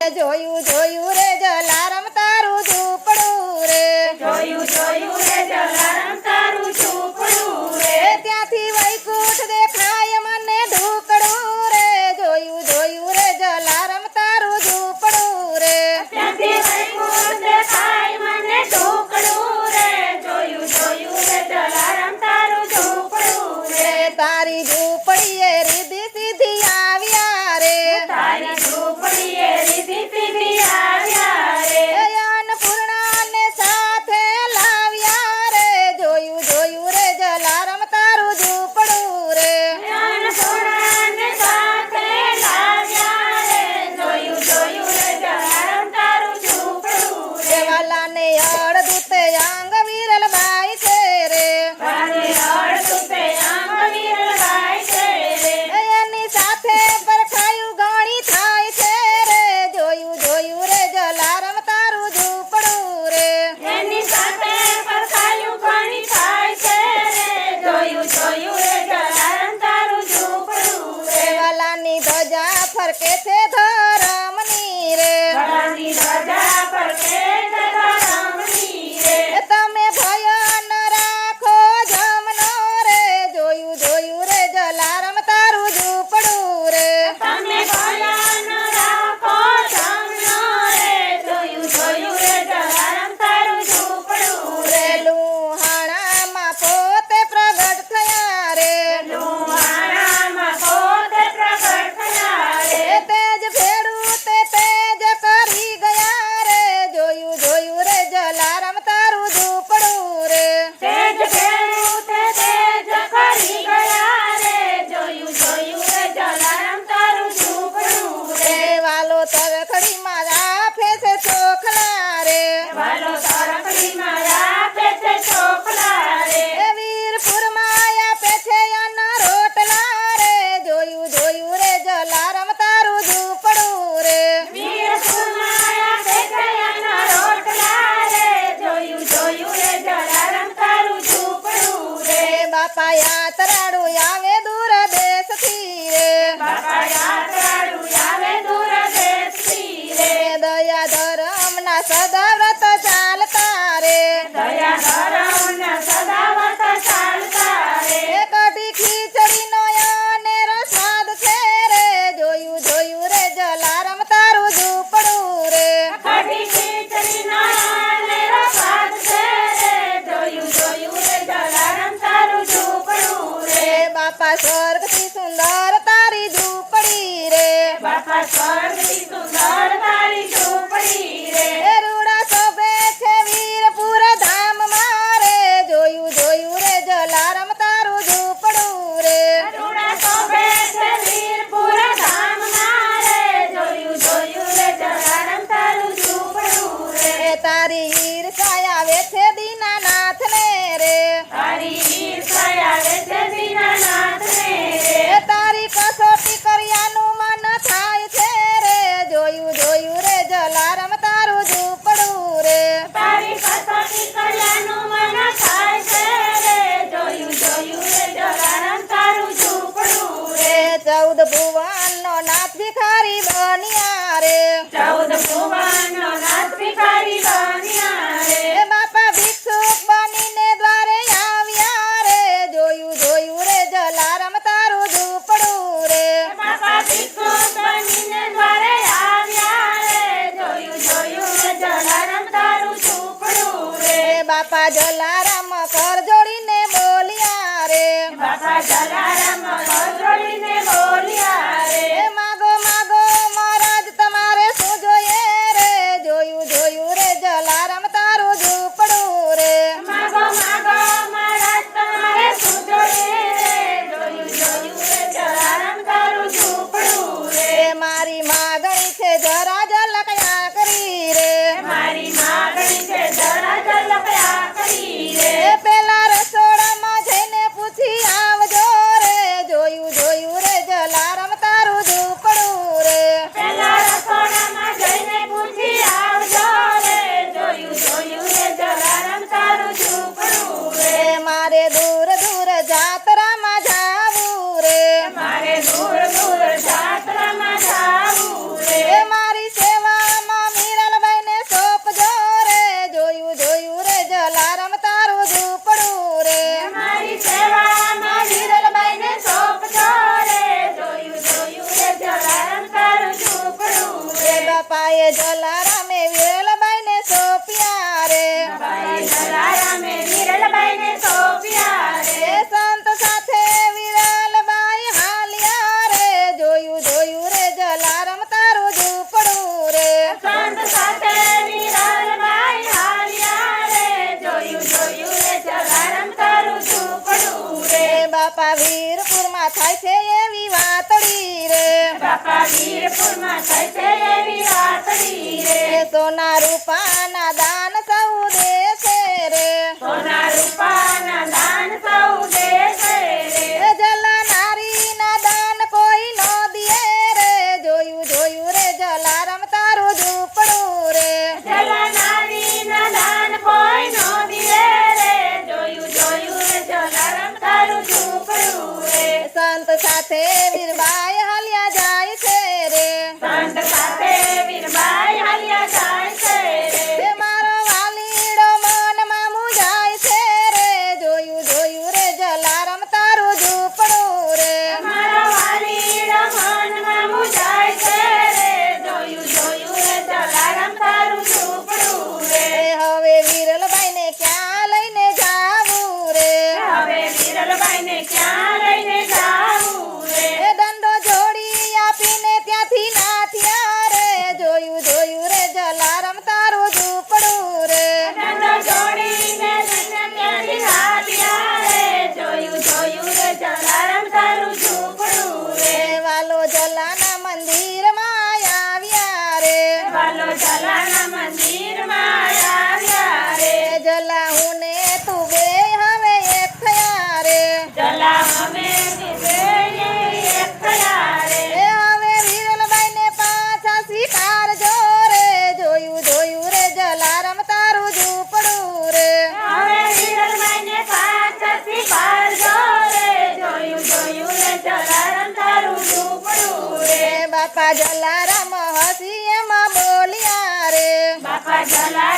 જોયું જોયું રે જલા રમતા બાપા સ્વર્ગથી સુંદર તારી ઝૂંપડી રે. બાપા સ્વર્ગથી સુંદર તારી ઝૂંપડી જલારામે વિરલબાઈ ને સોંપ્યા રે. જલારામે વિરલબાઈ ને સોંપ્યા રે. સંત સાથે વિરલબાઈ હાલ્યા રે. જોયું જોયું રે જલારામ તારું ઝૂપડું રે. સંત સાથે વિરલબાઈ હાલ્યા રે. જોયું જોયું રે જલારામ તારું ઝૂપડું રે. બાપા વી થાય છે એવી વાતડી રે. બાપા સોના રૂપાના દાન સૌ દે છે રે. સોના રૂપાના દાન સૌ દે છે રે. જલનારી ના દાન કોઈ નો દે રે. જોયું જોયું રે જલા રમતારું ઝૂપડું રે. જલનારી ના દાન કોઈ નો દે રે. જોયું જોયું રે જલા રમતારું ઝૂપડું for Titanic, bye. बापा जला रामो हसी मा बोलिया रे। बापा जला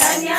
ಕನ್ಯಾ